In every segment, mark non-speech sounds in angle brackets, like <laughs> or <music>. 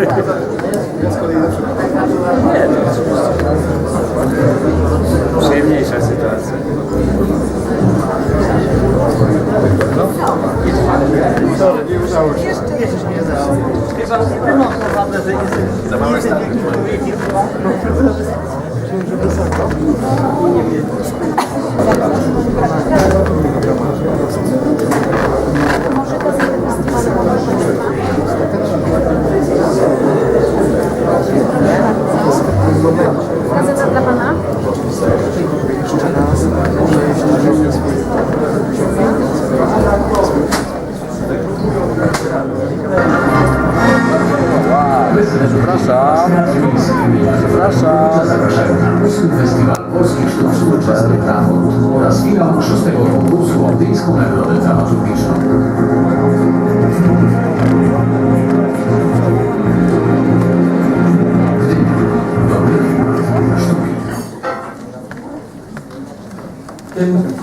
Nie, no oczywiście. Przyjemniejsza sytuacja. Sorry, nie udało się. Jeszcze nie udało. Chyba no, naprawdę, że. Za małe Gazeta dla Pana?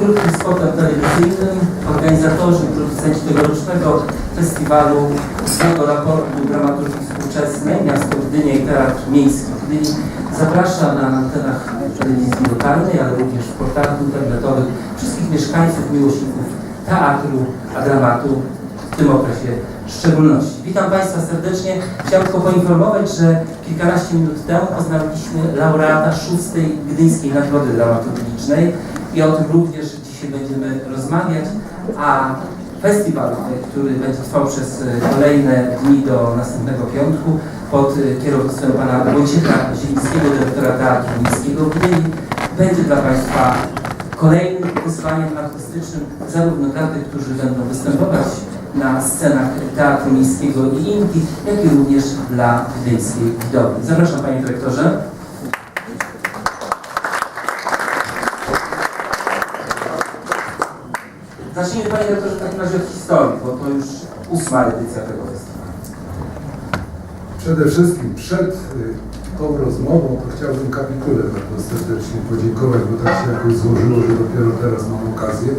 Krótkim spotem telewizyjnym organizatorzy, producenci tegorocznego festiwalu ósmego raportu dramaturgii współczesnej Miasto Gdynia i Teatr Miejski Gdyni zaprasza na antenach telewizji lokalnej, ale również w portalach internetowych wszystkich mieszkańców, miłośników teatru, a dramatu w tym okresie w szczególności. Witam Państwa serdecznie. Chciałem tylko poinformować, że kilkanaście minut temu poznaliśmy laureata szóstej Gdyńskiej Nagrody Dramaturgicznej i o tym również dzisiaj będziemy rozmawiać, a festiwal, który będzie trwał przez e, kolejne dni do następnego piątku pod e, kierownictwem pana Wojciecha Zielińskiego, dyrektora Teatru Miejskiego w Gdyni, będzie dla Państwa kolejnym wyzwaniem artystycznym zarówno dla tych, którzy będą występować na scenach Teatru Miejskiego i Inki, jak i również dla gdyńskiej widowni. Zapraszam Panie Dyrektorze. Zacznijmy Panie Dyrektorze w takim razie od historii, bo to już ósma edycja tego festiwalu. Przede wszystkim przed y, tą rozmową to chciałbym kapitule bardzo serdecznie podziękować, bo tak się jakoś złożyło, że dopiero teraz mam okazję.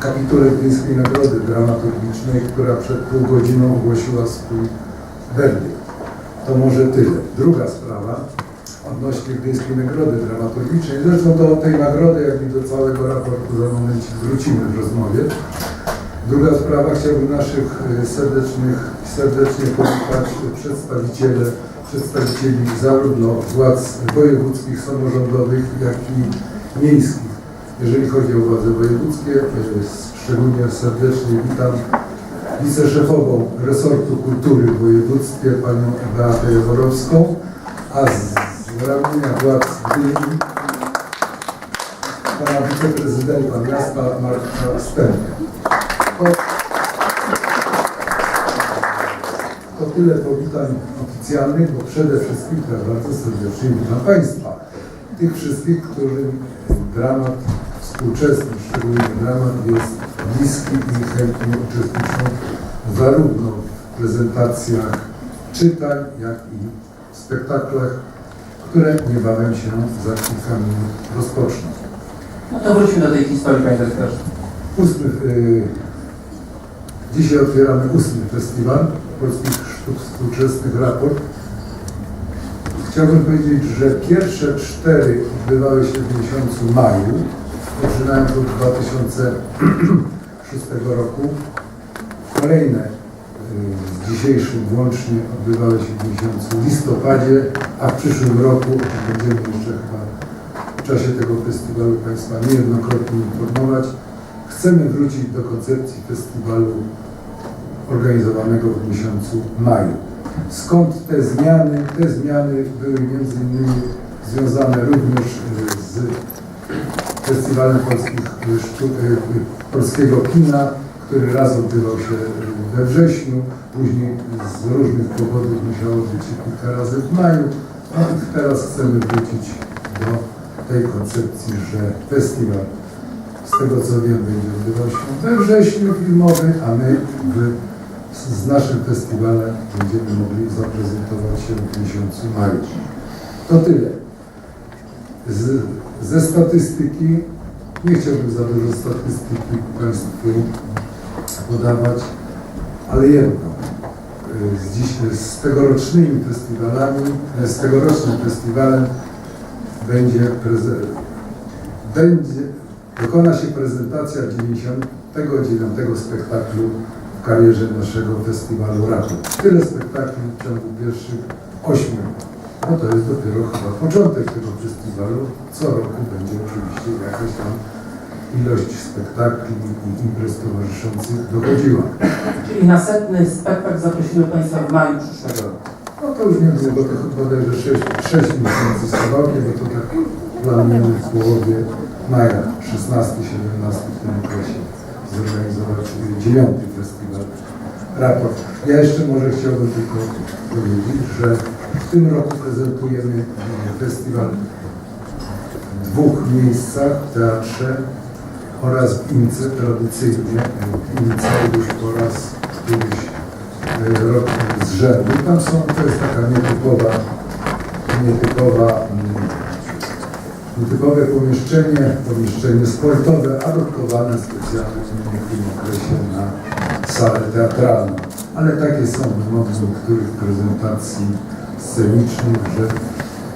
Kapitule Gdyńskiej Nagrody Dramaturgicznej, która przed pół godziną ogłosiła swój werdykt. To może tyle. Druga sprawa odnośnie Gdyńskiej Nagrody Dramaturgicznej. Zresztą do tej nagrody, jak i do całego raportu za momencik wrócimy w rozmowie. Druga sprawa, chciałbym naszych y, serdecznych, serdecznie powitać przedstawiciele, przedstawicieli zarówno władz wojewódzkich, samorządowych, jak i miejskich. Jeżeli chodzi o władze wojewódzkie, y, szczególnie serdecznie witam wiceszefową resortu kultury w województwie, panią Beatę Jaworowską, a z, z ramienia władz Gdyni pana wiceprezydenta miasta Marka Stępia. To, to tyle powitań oficjalnych, bo przede wszystkim też bardzo serdecznie witam Państwa. Tych wszystkich, którym dramat współczesny, szczególnie dramat jest bliski i chętnie uczestniczą zarówno w prezentacjach czytań, jak i w spektaklach, które niebawem się za kilka minut rozpoczną. No to wróćmy do tej historii Panie Dyrektorze. Ósmy, y, dzisiaj otwieramy ósmy festiwal polskich sztuk współczesnych raport. Chciałbym powiedzieć, że pierwsze cztery odbywały się w miesiącu maju, poczynając od 2006 roku. Kolejne dzisiejszym włącznie odbywały się w miesiącu listopadzie, a w przyszłym roku, będziemy jeszcze chyba w czasie tego festiwalu Państwa niejednokrotnie informować, chcemy wrócić do koncepcji festiwalu organizowanego w miesiącu maju. Skąd te zmiany? Te zmiany były między innymi związane również y, z Festiwalem Polskich y, Polskiego Kina, który raz odbywał się we wrześniu, później z różnych powodów musiało być kilka razy w maju, a teraz chcemy wrócić do tej koncepcji, że festiwal z tego co wiem będzie odbywał się we wrześniu filmowy, a my w, z naszym festiwalem będziemy mogli zaprezentować się w miesiącu maju. To tyle. Z, ze statystyki, nie chciałbym za dużo statystyki Państwu podawać, ale jedno. z, dziś, z tegorocznymi festiwalami, e, z tegorocznym festiwalem będzie, będzie dokona się prezentacja 99 spektaklu w karierze naszego festiwalu Rapu. Tyle spektakli w ciągu pierwszych ośmiu. No to jest dopiero chyba początek tego festiwalu. Co roku będzie oczywiście jakaś tam ilość spektakli i imprez towarzyszących dochodziła. Czyli następny spektakl zaprosimy Państwa w maju przyszłego roku. No to już niedługo, to chyba bodajże 6, 6 miesięcy stawałki, bo to tak planujemy w połowie maja, 16-17 w tym okresie zorganizować dziewiąty festiwal Raport. Ja jeszcze może chciałbym tylko powiedzieć, że w tym roku prezentujemy festiwal w dwóch miejscach, w teatrze oraz tradycyjnie już po raz któryś e, rok z rzędu. Tam są, to jest taka nietypowa, nietypowa, mm, nietypowe pomieszczenie, pomieszczenie sportowe, adoptowane specjalnie w tym okresie na salę teatralną. Ale takie są wymogi niektórych prezentacji scenicznych, że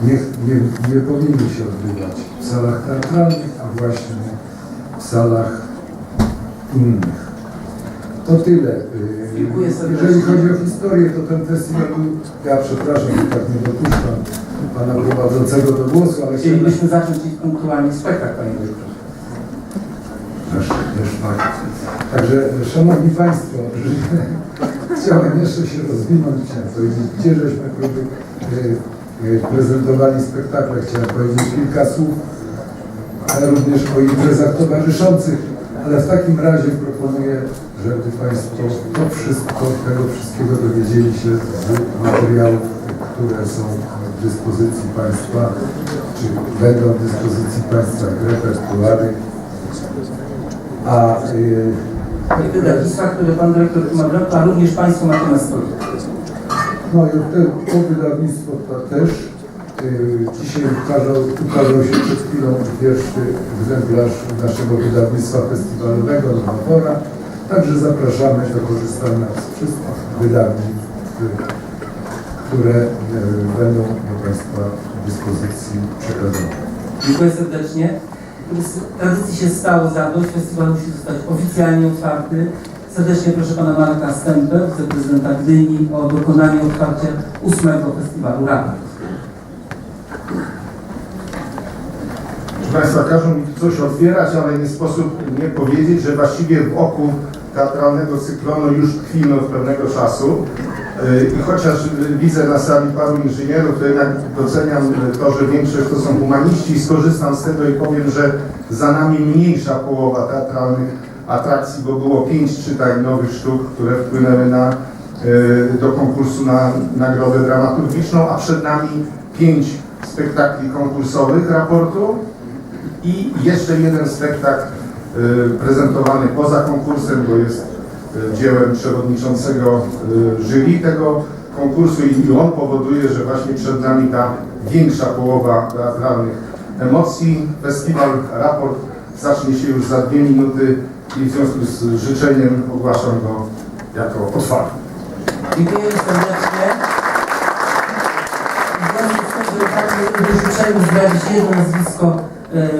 nie, nie, nie powinny się odbywać w salach teatralnych, a właśnie w salach innych. To tyle. Jeżeli chodzi o historię, to ten festiwal ja przepraszam, że tak nie dopuszczam pana prowadzącego do głosu, ale Chcielibyśmy zacząć ich punktualnie spektakl, Panie Dyrektorze. też, też fakt. Także, Szanowni Państwo, chciałem jeszcze się rozwinąć, chciałem powiedzieć, gdzie żeśmy próby, e, prezentowali spektakle, chciałem powiedzieć kilka słów, ale również o imprezach towarzyszących, ale w takim razie proponuję, żeby Państwo to wszystko, tego wszystkiego dowiedzieli się z materiałów, które są w dyspozycji Państwa, czy będą w dyspozycji Państwa repertuary, a y, I wydawnictwa, które Pan Dyrektor tu ma w ręku, a również Państwo macie na stole. no i te, to wydawnictwo to też dzisiaj ukazał, ukazał się przed chwilą pierwszy egzemplarz naszego wydawnictwa festiwalowego Nowora. Także zapraszamy do korzystania z wszystkich wydawnictw, y, które y, będą do Państwa dyspozycji przekazane. Dziękuję serdecznie. Tradycji się stało zadość, festiwal musi zostać oficjalnie otwarty. Serdecznie proszę Pana Marka Stępę, wiceprezydenta Gdyni, o dokonanie otwarcia ósmego festiwalu Raport. Proszę Państwa, każą mi coś otwierać, ale nie sposób nie powiedzieć, że właściwie w oku teatralnego cyklonu już tkwimy od pewnego czasu. Yy, I chociaż widzę na sali paru inżynierów, to jednak doceniam to, że większość to są humaniści i skorzystam z tego i powiem, że za nami mniejsza połowa teatralnych atrakcji, bo było pięć czytań nowych sztuk, które wpłynęły na, yy, do konkursu na nagrodę dramaturgiczną, a przed nami pięć spektakli konkursowych raportu i jeszcze jeden spektakl y, prezentowany poza konkursem, bo jest y, dziełem przewodniczącego y, jury tego konkursu i on powoduje, że właśnie przed nami ta większa połowa teatralnych emocji. Festiwal Raport zacznie się już za dwie minuty i w związku z życzeniem ogłaszam go jako otwarty. Dziękuję serdecznie. W związku z tym, że tak życzeniu zdradzić jedno nazwisko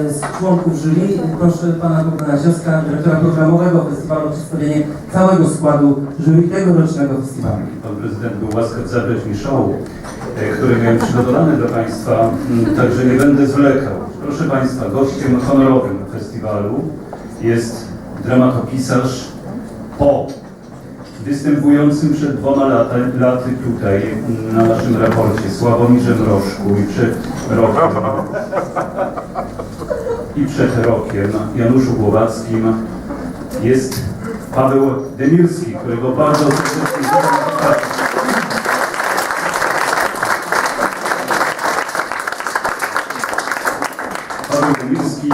z członków jury, proszę Pana Bogdana Cioska, dyrektora programowego festiwalu, o przedstawienie całego składu jury tegorocznego festiwalu. Pan prezydent był łaskaw zabrać mi show, e, który miałem przygotowany dla Państwa, m, także nie będę zwlekał. Proszę Państwa, gościem honorowym festiwalu jest dramatopisarz po występującym przed dwoma lata, laty tutaj m, na naszym raporcie Sławomirze Mrożku i przed rokiem <laughs> i przed rokiem Januszu Głowackim jest Paweł Demirski, którego bardzo serdecznie witam. Paweł Demirski,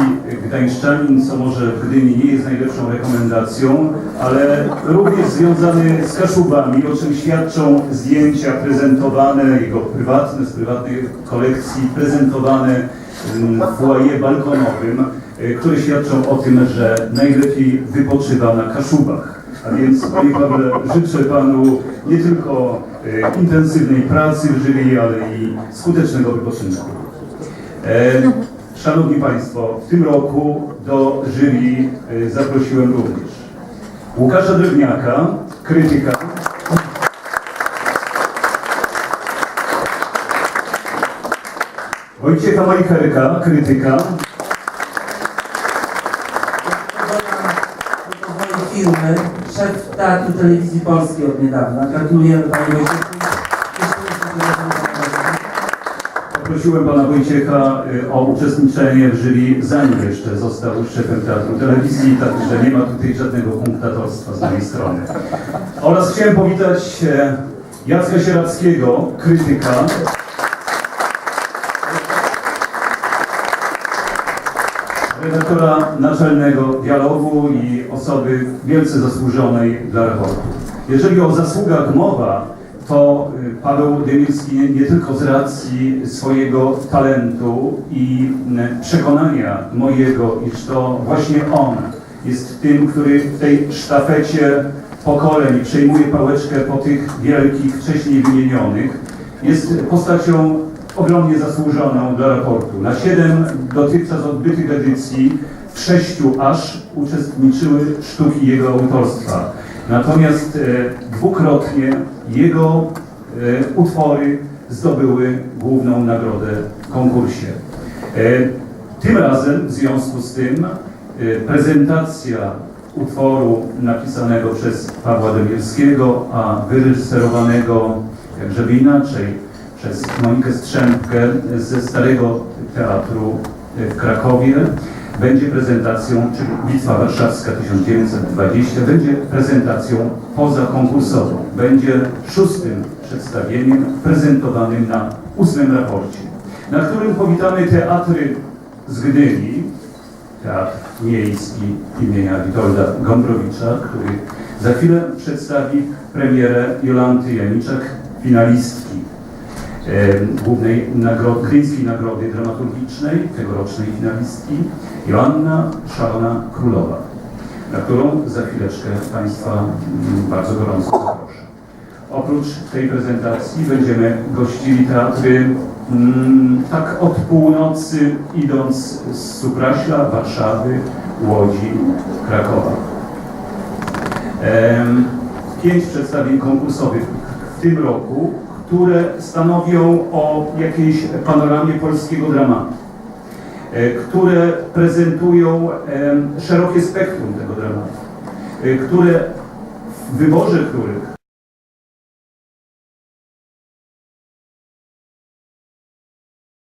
gdańszczanin, co może w Gdyni nie jest najlepszą rekomendacją, ale również związany z Kaszubami, o czym świadczą zdjęcia prezentowane, jego prywatne, z prywatnej kolekcji, prezentowane mm, w foyer balkonowym. e, które świadczą o tym, że najlepiej wypoczywa na Kaszubach. A więc, Panie Pawle, życzę Panu nie tylko e, intensywnej pracy w jury, ale i skutecznego wypoczynku. E, Szanowni Państwo, w tym roku do jury e, zaprosiłem również Łukasza Drewniaka, krytyka, Wojciecha Majcherka, krytyka, firmy, szef Teatru Telewizji Polskiej od niedawna. Gratulujemy Panie Wojciechu. Poprosiłem pana Wojciecha y, o uczestniczenie w jury, zanim jeszcze został szefem Teatru Telewizji, także nie ma tutaj żadnego punktatorstwa z mojej strony. Oraz chciałem powitać e, Jacka Sierackiego, krytyka. redaktora naczelnego dialogu i osoby wielce zasłużonej dla raportu. Jeżeli o zasługach mowa, to y, Paweł Dymirski nie, nie tylko z racji swojego talentu i y, przekonania mojego, iż to właśnie on jest tym, który w tej sztafecie pokoleń przejmuje pałeczkę po tych wielkich, wcześniej wymienionych, jest postacią ogromnie zasłużoną dla raportu. Na siedem dotychczas odbytych edycji w sześciu aż uczestniczyły sztuki jego autorstwa. Natomiast e, dwukrotnie jego e, utwory zdobyły główną nagrodę w konkursie. E, tym razem w związku z tym prezentacja utworu napisanego przez Pawła Demirskiego, a wyreżyserowanego, jak żeby inaczej, przez Monikę Strzępkę ze Starego Teatru w Krakowie. Będzie prezentacją, czyli Bitwa Warszawska 1920, będzie prezentacją pozakonkursową. Będzie szóstym przedstawieniem prezentowanym na ósmym raporcie, na którym powitamy teatry z Gdyni, Teatr Miejski imienia Witolda Gombrowicza, który za chwilę przedstawi premierę Jolanty Janiczak, finalistki głównej nagrody, Gdyńskiej Nagrody Dramaturgicznej, tegorocznej finalistki, Joanna Szalona Królowa, na którą za chwileczkę Państwa mm, bardzo gorąco zaproszę. Oprócz tej prezentacji będziemy gościli teatry mm, tak od północy idąc z Supraśla, Warszawy, Łodzi, Krakowa. Pięć przedstawień konkursowych w tym roku, które stanowią o jakiejś panoramie polskiego dramatu, e, które prezentują szerokie spektrum tego dramatu, e, które w wyborze których